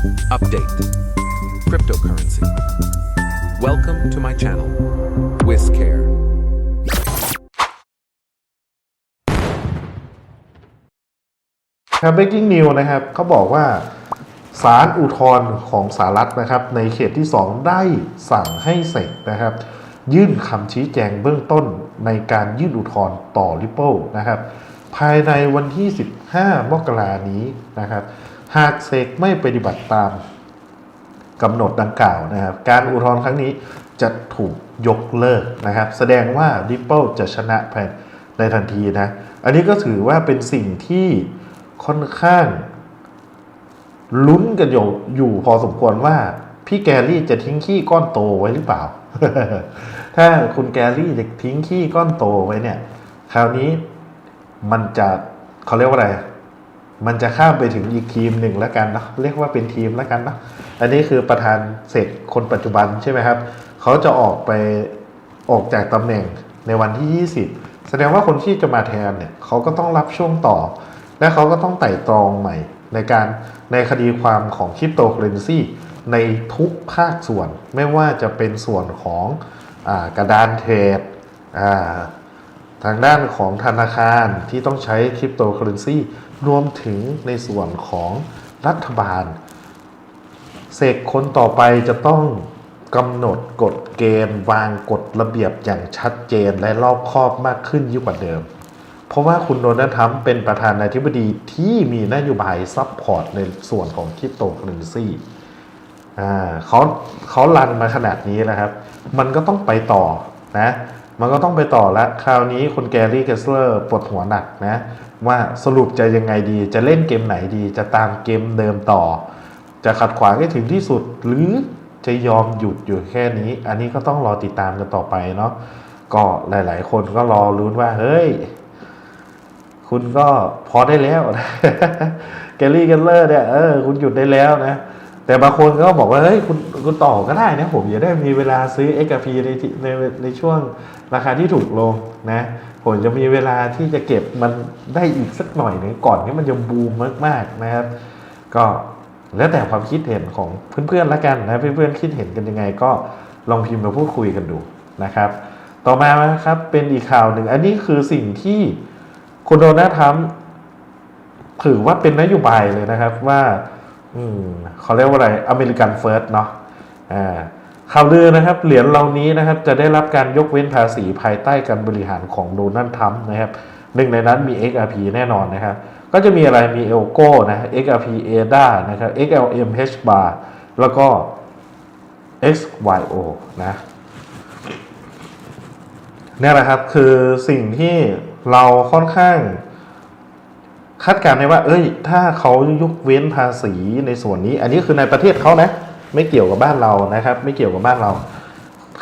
Update Cryptocurrency. Welcome to my channel, Whizcare ครับ breaking news นะครับเขาบอกว่าศาลอุทธรณ์ของสหรัฐนะครับ ในเขตที่ 2 ได้สั่งให้เสกนะครับ ยื่นคำชี้แจงเบื้องต้นในการยื่นอุทธรณ์ต่อ Ripple นะครับ ภายในวันที่ 15 มกรานี้นะครับ หากเสกไม่ปฏิบัติตามกำหนดดังกล่าวนะครับ การอุทธรณ์ครั้งนี้จะถูกยกเลิกนะครับ แสดงว่า Ripple จะชนะภายในทันทีนะ อันนี้ก็ถือว่าเป็นสิ่งที่ค่อนข้างลุ้นกันอยู่อยู่พอสมควรว่าพี่แกรี่จะทิ้งขี้ก้อนโตไว้หรือเปล่า ถ้าคุณแกรี่จะทิ้งขี้ก้อนโตไว้เนี่ย คราวนี้มันจะเขาเรียกว่าอะไร มันจะข้ามไปถึงอีกทีมหนึ่งแล้วกันเนาะเรียกว่าเป็นทีมแล้วกันเนาะอันนี้คือประธานเสกคนปัจจุบันใช่ไหมครับเขาจะออกไปออกจากตำแหน่งในวันที่ 20 แสดงว่าคนที่จะมาแทนเนี่ยเขาก็ต้องรับช่วงต่อ และเขาก็ต้องไต่ตรองใหม่ ในการในคดีความของคริปโตเคอเรนซีในทุกภาคส่วนไม่ว่าจะเป็นส่วนของอกระดานเทรดทางด้านของธนาคารที่ต้องใช้คริปโตเคอเรนซี รวมถึงในส่วนของรัฐบาล เสกคนต่อไปจะต้องกำหนดกฎเกณฑ์วางกฎระเบียบอย่างชัดเจนและรอบคอบมากขึ้นยิ่งกว่าเดิม เพราะว่าคุณโดนัลด์ทรัมป์เป็นประธานาธิบดีที่มีนโยบายซัพพอร์ตในส่วนของคริปโตเคอเรนซีอ่าเขาเขาลันมาขนาดนี้แล้วครับ มันก็ต้องไปต่อนะ มันก็ต้องไปต่อแล้วคราวนี้คุณแกรี่เกสเลอร์ปวดหัวหนักนะ ว่าสรุปจะยังไงดี จะเล่นเกมไหนดี จะตามเกมเดิมต่อ จะขัดขวางให้ถึงที่สุด หรือจะยอมหยุดอยู่แค่นี้ อันนี้ก็ต้องรอติดตามกันต่อไปเนาะก็หลาย ๆ คนก็รอรุ้นว่า เฮ้ย คุณก็พอได้แล้วแกลลี่เกลเลอร์เนี่ยเออคุณหยุดได้แล้วนะ แต่บางคนก็บอกว่าเฮ้ยคุณคุณต่อก็ได้นะ ผมจะได้มีเวลาซื้อ XRP ในที่ในในช่วงราคาที่ถูกลงนะ ผมจะมีเวลาที่จะเก็บมันได้อีกสักหน่อยหนึงก่อนที่มันจะบูมมากๆนะครับ ก็แล้วแต่ความคิดเห็นของเพื่อนๆละกันนะเพื่อนๆคิดเห็นกันยังไง ก็ลองพิมพ์มาพูดคุยกันดูนะครับ ต่อมานะครับเป็นอีกข่าวหนึ่งอันนี้คือสิ่งที่คุณโดนัลด์ทรัมป์ถือว่าเป็นนโยบายเลยนะครับว่า อืมเขาเรียกว่าอะไรอเมริกันเฟิร์สเนาะอ่า ข่าวลือนะครับเหรียญเหล่านี้นะครับจะได้รับการยกเว้นภาษีภายใต้การบริหารของโดนัลด์ทรัมป์นะครับหนึ่งในนั้นมี XRP แน่นอนนะครับ ก็จะมีอะไรมีเอลโก้นะ XRP ADA นะครับ XLM H bar แล้วก็ XYO นะนี่แหละครับคือสิ่งที่เราค่อนข้างคาดการณ์ได้ว่า เอ้ย ถ้าเขายกเว้นภาษีในส่วนนี้ อันนี้คือในประเทศเขานะ ไม่เกี่ยวกับบ้านเรานะครับ ไม่เกี่ยวกับบ้านเรา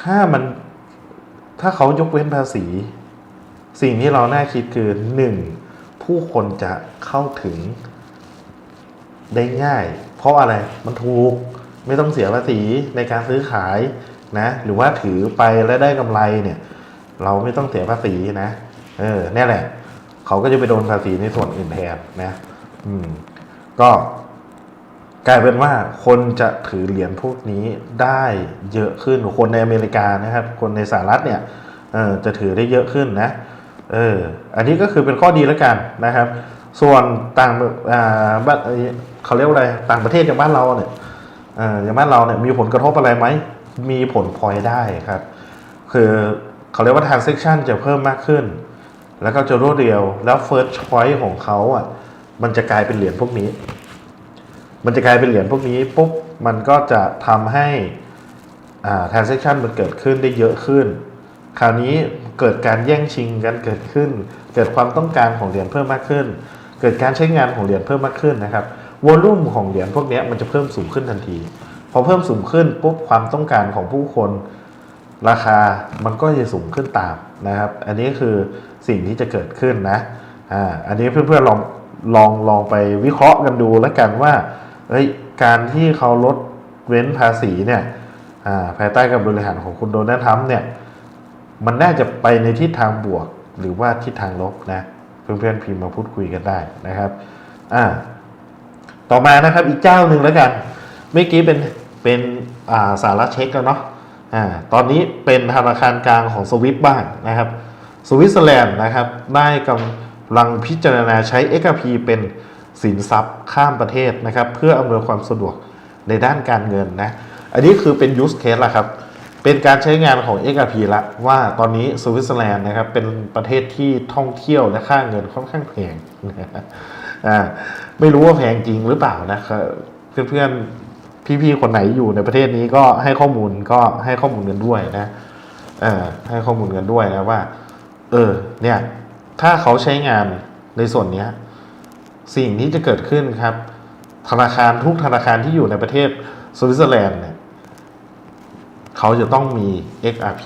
ถ้ามันถ้าเขายกเว้นภาษี สิ่งที่เราน่าคิดคือหนึ่งผู้คนจะเข้าถึงได้ง่าย เพราะอะไรมันถูกไม่ต้องเสียภาษีในการซื้อขายนะหรือว่าถือไปแล้วได้กำไรเนี่ย เราไม่ต้องเสียภาษีนะเออนี่แหละ เขาก็จะไปโดนภาษีในส่วนอื่นแทนนะ อืม ก็ กลายเป็นว่าคนจะถือเหรียญพวกนี้ได้เยอะขึ้น คนในอเมริกานะครับ คนในสหรัฐเนี่ยจะถือได้เยอะขึ้นนะ เออ อันนี้ก็คือเป็นข้อดีแล้วกันนะครับ ส่วนต่างบ้านเขาเรียกว่าอะไร ต่างประเทศอย่างบ้านเราเนี่ยอย่างบ้านเราเนี่ยมีผลกระทบอะไรไหม มีผลพลอยได้ครับ คือเขาเรียกว่า transaction จะเพิ่มมากขึ้น แล้วก็จะรวดเร็ว แล้ว first choice ของเขาอะ มันจะกลายเป็นเหรียญพวกนี้ มันจะกลายเป็นเหรียญพวกนี้ปุ๊บมันก็จะทำให้อ่า transaction มันเกิดขึ้นได้เยอะขึ้น คราวนี้เกิดการแย่งชิงกันเกิดขึ้น เกิดความต้องการของเหรียญเพิ่มมากขึ้น เกิดการใช้งานของเหรียญเพิ่มมากขึ้นนะครับวอลุ่มของเหรียญพวกนี้มันจะเพิ่มสูงขึ้นทันที พอเพิ่มสูงขึ้นปุ๊บความต้องการของผู้คนราคามันก็จะสูงขึ้นตามนะครับ อันนี้คือสิ่งที่จะเกิดขึ้นนะอ่าอันนี้เพื่อนๆลองลองลองไปวิเคราะห์กันดูแล้วกันว่า เอ้ยการที่เขาลดเว้นภาษีเนี่ยภายใต้การบริหารของคุณโดนัลด์ทรัมป์เนี่ยมันน่าจะไปในทิศทางบวกหรือว่าทิศทางลบนะเพื่อนๆพิมพ์มาพูดคุยกันได้นะครับอ่าต่อมานะครับอีกเจ้าหนึ่งแล้วกันเมื่อกี้เป็นเป็นอ่าสหรัเช็กแล้วเนาะอ่าตอนนี้เป็นธนาคารกลางของสวิตบ้างนะครับสวิตเซอร์แลนด์นะครับได้กำลังพิจารณาใช้ XRP เป็น สินทรัพย์ข้ามประเทศนะครับ เพื่ออำนวยความสะดวกในด้านการเงินนะ อันนี้คือเป็น use case ละครับ เป็นการใช้งานของ XRP ละว่าตอนนี้สวิตเซอร์แลนด์นะครับเป็นประเทศที่ท่องเที่ยวและค่าเงินค่อนข้างแพงอ่าไม่รู้ว่าแพงจริงหรือเปล่านะครับเพื่อนๆพี่ๆคนไหนอยู่ในประเทศนี้ก็ให้ข้อมูลก็ให้ข้อมูลกันด้วยนะเออให้ข้อมูลกันด้วยนะว่า เออเนี่ย ถ้าเขาใช้งานในส่วนเนี้ย สิ่งที่จะเกิดขึ้นครับ ธนาคารทุกธนาคารที่อยู่ในประเทศสวิตเซอร์แลนด์เนี่ยเขาจะต้องมี XRP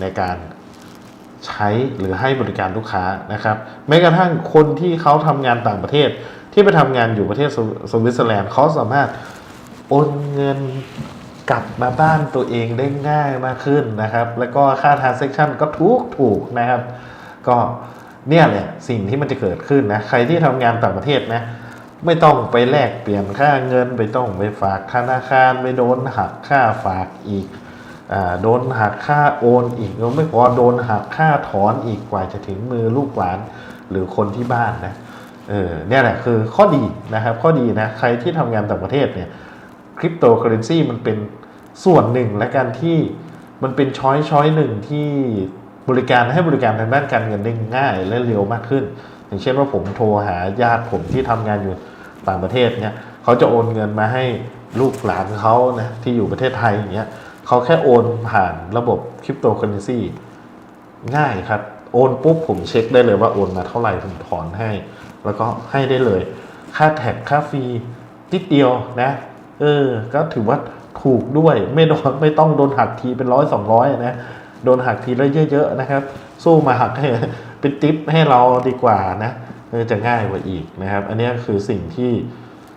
ในการใช้หรือให้บริการลูกค้านะครับแม้กระทั่งคนที่เขาทำงานต่างประเทศ ที่ไปทำงานอยู่ประเทศสวิตเซอร์แลนด์เขาสามารถโอนเงินกลับมาบ้านตัวเองได้ง่ายมากขึ้นนะครับ แล้วก็ค่า transaction ก็ถูกถูกนะครับ ก็ เนี่ยแหละสิ่งที่มันจะเกิดขึ้นนะ ใครที่ทำงานต่างประเทศนะ ไม่ต้องไปแลกเปลี่ยนค่าเงินไปต้องไปฝากธนาคารไปโดนหักค่าฝากอีกอโดนหักค่าโอนอีกแล้วไม่พอโดนหักค่าถอนอีกกว่าจะถึงมือลูกหลานหรือคนที่บ้านนะเออเนี่ยแหละคือข้อดีนะครับ ข้อดีนะใครที่ทำงานต่างประเทศเนี่ยคริปโตเคอเรนซีมันเป็นส่วนหนึ่งและการที่มันเป็นช้อยช้อยหนึ่งที่ บริการให้บริการทางด้านการเงินได้ง่ายและเร็วมากขึ้น อย่างเช่นว่าผมโทรหาญาติผมที่ทำงานอยู่ต่างประเทศเนี่ยเขาจะโอนเงินมาให้ลูกหลานเขานะที่อยู่ประเทศไทยอย่างเงี้ยเขาแค่โอนผ่านระบบคริปโตเคอเรนซีง่ายครับ โอนปุ๊บผมเช็คได้เลยว่าโอนมาเท่าไหร่ผมถอนให้ แล้วก็ให้ได้เลย ค่าแท็กค่าฟรีนิดเดียวนะ เออ ก็ถือว่าถูกด้วยไม่โดนไม่ต้องโดนหักทีเป็นร้อยสองร้อยนะ โดนหักทีละเยอะๆนะครับ สู้มาหักให้เป็นทิปให้เราดีกว่านะจะง่ายกว่าอีกนะครับ อันนี้คือสิ่งที่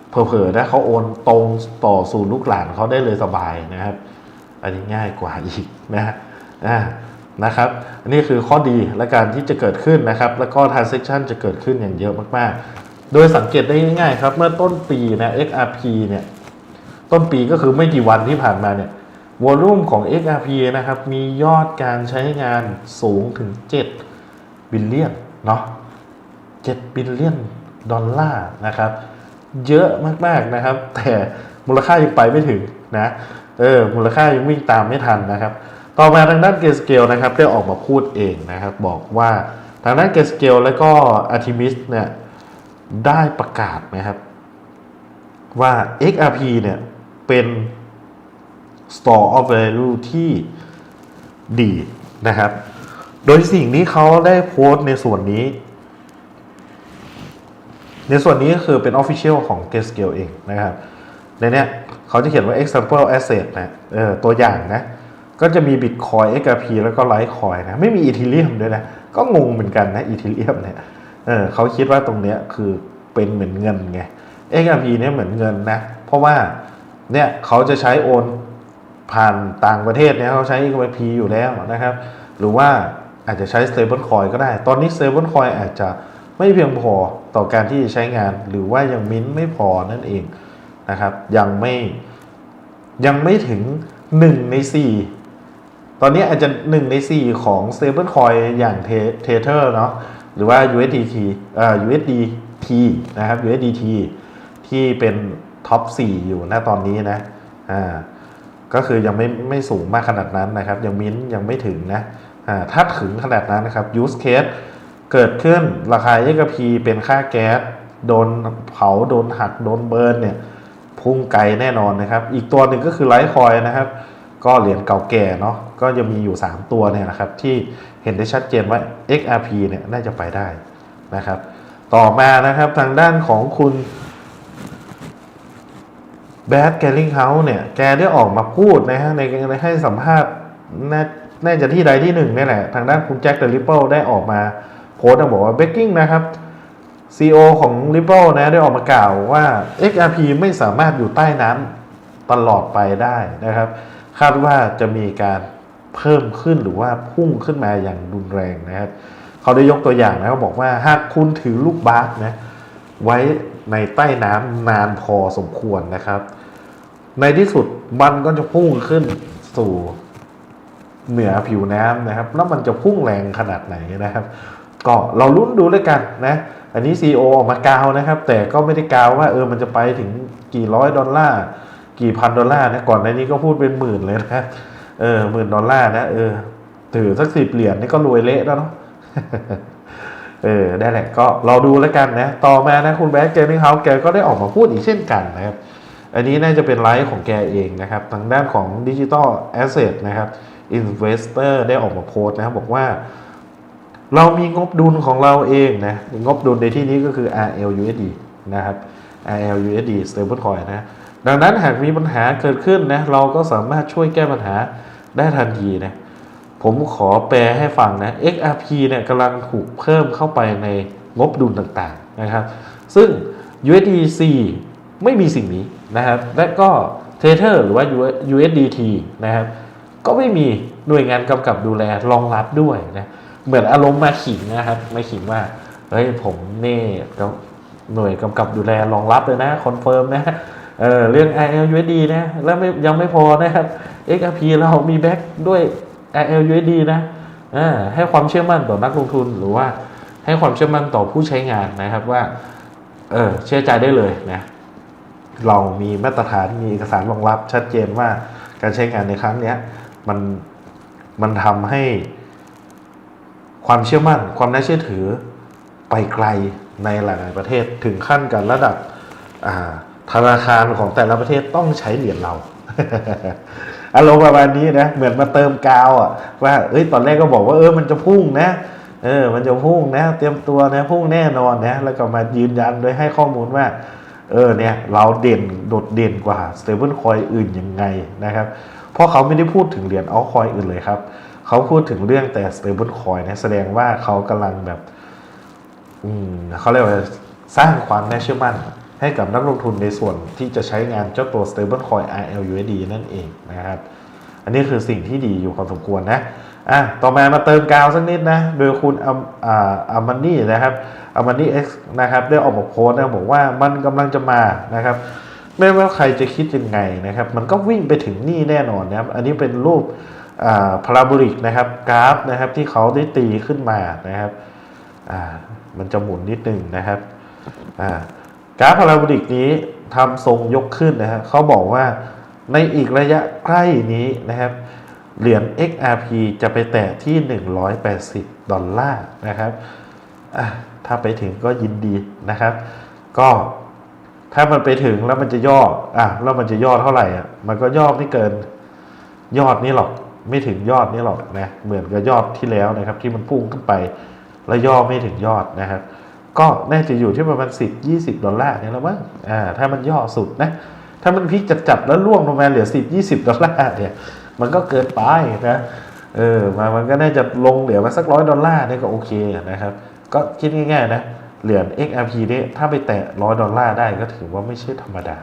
เผลอๆนะเขาโอนตรงต่อสู่ลูกหลานเขาได้เลยสบายนะครับ อันนี้ง่ายกว่าอีกนะฮะอ่านะครับอันนี้คือข้อดีและการที่จะเกิดขึ้นนะครับ แล้วก็ transaction จะเกิดขึ้นอย่างเยอะมากๆ โดยสังเกตได้ง่ายๆครับ เมื่อต้นปีนะ XRP เนี่ยต้นปีก็คือไม่กี่วันที่ผ่านมาเนี่ย วอลุ่มของ XRP นะครับ มียอดการใช้งานสูงถึง 7 บิลเลียนเนาะ7บิลเลียนดอลลาร์นะครับ เยอะมาก ๆ นะครับ แต่มูลค่ายังไปไม่ถึงนะ เออ มูลค่ายังวิ่งตามไม่ทันนะครับ ต่อมาทางด้านเกสเกลนะครับ ได้ออกมาพูดเองนะครับ บอกว่าทางด้านเกสเกลและก็อาร์ทิมิสเนี่ย ได้ประกาศนะครับ ว่า XRP เนี่ย เป็น store of value ที่ดีนะครับ โดยสิ่งที่เขาได้โพสต์ในส่วนนี้ ในส่วนนี้ก็คือเป็น Official ของ Grayscale เองนะครับ ในเนี้ยเขาจะเขียนว่า example asset นะเออตัวอย่างนะ ก็จะมี Bitcoin XRP แล้วก็ Litecoin นะ ไม่มี Ethereum ด้วยนะ ก็งงเหมือนกันนะ Ethereum เนี่ยเออเขาคิดว่าตรงเนี้ยคือเป็นเหมือนเงินไง XRP เนี่ยเหมือนเงินนะ เพราะว่าเนี่ยเขาจะใช้โอน ผ่านต่างประเทศเนี่ยเขาใช้ XRP อยู่แล้วนะครับ หรือว่าอาจจะใช้ stablecoin ก็ได้ ตอนนี้ stablecoin อาจจะไม่เพียงพอต่อการที่จะใช้งาน หรือว่ายังมิ้นท์ไม่พอนั่นเองนะครับ ยังไม่ยังไม่ถึง 1 ใน 4 ตอนนี้อาจจะ 1 ใน 4 ของ stablecoin อย่าง Tether เนาะหรือว่า USDT เอ่อ USDT นะครับ USDT ที่เป็นท็อป 4 อยู่ณตอนนี้นะอ่า ก็คือยังไม่ไม่สูงมากขนาดนั้นนะครับ ยังมิ้นท์ยังไม่ถึงนะถ้าถึงขนาดนั้นนะครับ use case เกิดขึ้นราคา XRP เป็นค่าแก๊สโดนเผาโดนหักโดนเบิร์นเนี่ยพุ่งไกลแน่นอนนะครับ อีกตัวหนึ่งก็คือไลท์คอยนะครับ ก็เหรียญเก่าแก่เนาะก็จะมีอยู่ 3 ตัวเนี่ยนะครับ ที่เห็นได้ชัดเจนว่า XRP เนี่ยน่าจะไปได้นะครับ ต่อมานะครับทางด้านของคุณ แบดแกลิงเฮาส์เนี่ย แกได้ออกมาพูดนะฮะในในให้สัมภาษณ์น่าน่จะที่ใดที่หนึ่งนี่แหละ ทางด้านคุณแจ็คเดอะริปเปิลได้ออกมาโพสต์บอกว่าเบกกิ้งนะครับ CEO ของ Ripple นะได้ออกมากล่าวว่า XRP ไม่สามารถอยู่ใต้น้ำตลอดไปได้นะครับ คาดว่าจะมีการเพิ่มขึ้นหรือว่าพุ่งขึ้นมาอย่างรุนแรงนะครับ เขาได้ยกตัวอย่างนะเขาบอกว่าหากคุณถือลูกบาสนะไว้ในใต้น้ำนานพอสมควรนะครับ ในที่สุดมันก็จะพุ่งขึ้นสู่เหนือผิวน้ำนะครับ แล้วมันจะพุ่งแรงขนาดไหนนะครับ ก็เราลุ้นดูด้วยกันนะ อันนี้ CEO ออกมากาวนะครับ แต่ก็ไม่ได้กาวว่าเออมันจะไปถึงกี่ร้อยดอลลาร์กี่พันดอลลาร์นะก่อนในนี้ก็พูดเป็นหมื่นเลยนะเออหมื่นดอลลาร์นะเออถือสักสิบเหรียญนี่ก็รวยเละแล้วเนาะเออได้แหละก็เราดูแล้วกันนะ ต่อมานะคุณแบงค์เจนิงเฮาแกก็ได้ออกมาพูดอีกเช่นกันนะครับ อันนี้น่าจะเป็นไลฟ์ของแกเองนะครับ ทางด้านของดิจิ t a ลแอสเซทนะครับอินเวสเตอร์ได้ออกมาโพสต์นะครับบอกว่า เรามีงบดุลของเราเองนะ งบดุลในที่นี้ก็คือ RLUSD นะครับ RLUSD stablecoin นะ ดังนั้นหากมีปัญหาเกิดขึ้นนะ เราก็สามารถช่วยแก้ปัญหาได้ทันทีนะ ผมขอแปลให้ฟังนะ XRP เนี่ยกำลังถูกเพิ่มเข้าไปในงบดุลต่างๆนะครับ ซึ่ง USDC ไม่มีสิ่งนี้ นะครับและก็ Tether หรือว่า USDT นะครับก็ไม่มีหน่วยงานกำกับดูแลรองรับด้วยนะเหมือนอารมณ์มาขิงนะครับมาขิงว่าเฮ้ยผมนี่หน่วยกำกับดูแลรองรับเลยนะคอนเฟิร์มนะเออเรื่อง ILUSD นะแล้วไม่ยังไม่พอนะครับ XRP เรามีแบ็กด้วย ILUSD นะอ่าให้ความเชื่อมั่นต่อนักลงทุนหรือว่าให้ความเชื่อมั่นต่อผู้ใช้งานนะครับว่า เออเชื่อใจได้เลยนะ เรามีมาตรฐานมีเอกสารรองรับชัดเจนว่าการใช้งานในครั้งนี้มันมันทำให้ความเชื่อมั่น ความน่าเชื่อถือไปไกลในหลาย ๆ ประเทศถึงขั้นกันระดับธนาคารของแต่ละประเทศต้องใช้เหรียญเราอารมณ์ประมาณนี้นะเหมือนมาเติมกาวอะว่าเอ้ยตอนแรกก็บอกว่าเออมันจะพุ่งนะเออ มันจะพุ่งนะ เตรียมตัวนะพุ่งแน่นอนนะ แล้วก็มายืนยันโดยให้ข้อมูลว่า เออเนี่ยเราเด่นโดดเด่นกว่า stable coin อื่นยังไงนะครับ เพราะเขาไม่ได้พูดถึงเหรียญ altcoin อื่นเลยครับเขาพูดถึงเรื่องแต่ stable coin นะแสดงว่าเขากำลังแบบอืมเขาเรียกว่าสร้างความน่าเชื่อมั่น ให้กับนักลงทุนในส่วนที่จะใช้งานเจ้าตัว stable coin RLUSD นั่นเองนะครับ อันนี้คือสิ่งที่ดีอยู่พอสมควรนะ อะต่อมามาเติมกาวสักนิดนะ โดยคุณอัมามันนี่นะครับอามันนี่เอ็กซ์นะครับ ได้ออกมาโพสต์นะบอกว่ามันกำลังจะมานะครับ ไม่ว่าใครจะคิดยังไงนะครับ มันก็วิ่งไปถึงนี่แน่นอนนะครับ อันนี้เป็นรูปพาราโบลิกนะครับกราฟนะครับที่เขาได้ตีขึ้นมานะครับอ่ามันจะหมุนนิดนึงนะครับอ่ากราฟพาราโบลิกนี้ทำทรงยกขึ้นนะฮะเขาบอกว่าในอีกระยะใกล้นี้นะครับ เหรียญ XRP จะไปแตะที่ 180 ดอลลาร์นะครับถ้าไปถึงก็ยินดีนะครับ ก็ถ้ามันไปถึงแล้วมันจะย่ออะแล้วมันจะย่อเท่าไหร่อะมันก็ย่อไม่เกินยอดนี้หรอกไม่ถึงยอดนี้หรอกนะเหมือนกับยอดที่แล้วนะครับ ที่มันพุ่งขึ้นไป แล้วย่อไม่ถึงยอดนะครับ ก็น่าจะอยู่ที่ประมาณ10 20 ดอลลาร์นี่แล้วมั้งอ่าถ้ามันย่อสุดนะถ้ามันพลิกจัดๆแล้วล่วงลงมาเหลือ 10 20 ดอลลาร์เนี่ย มันก็เกินไปนะเออมามันก็น่าจะลงเหลือมาสักร้อยดอลลาร์นี่ก็โอเคนะครับ ก็คิดง่ายๆนะ เหรียญ XRP เนี่ยถ้าไปแตะร้อยดอลลาร์ได้ก็ถือว่าไม่ใช่ธรรมดา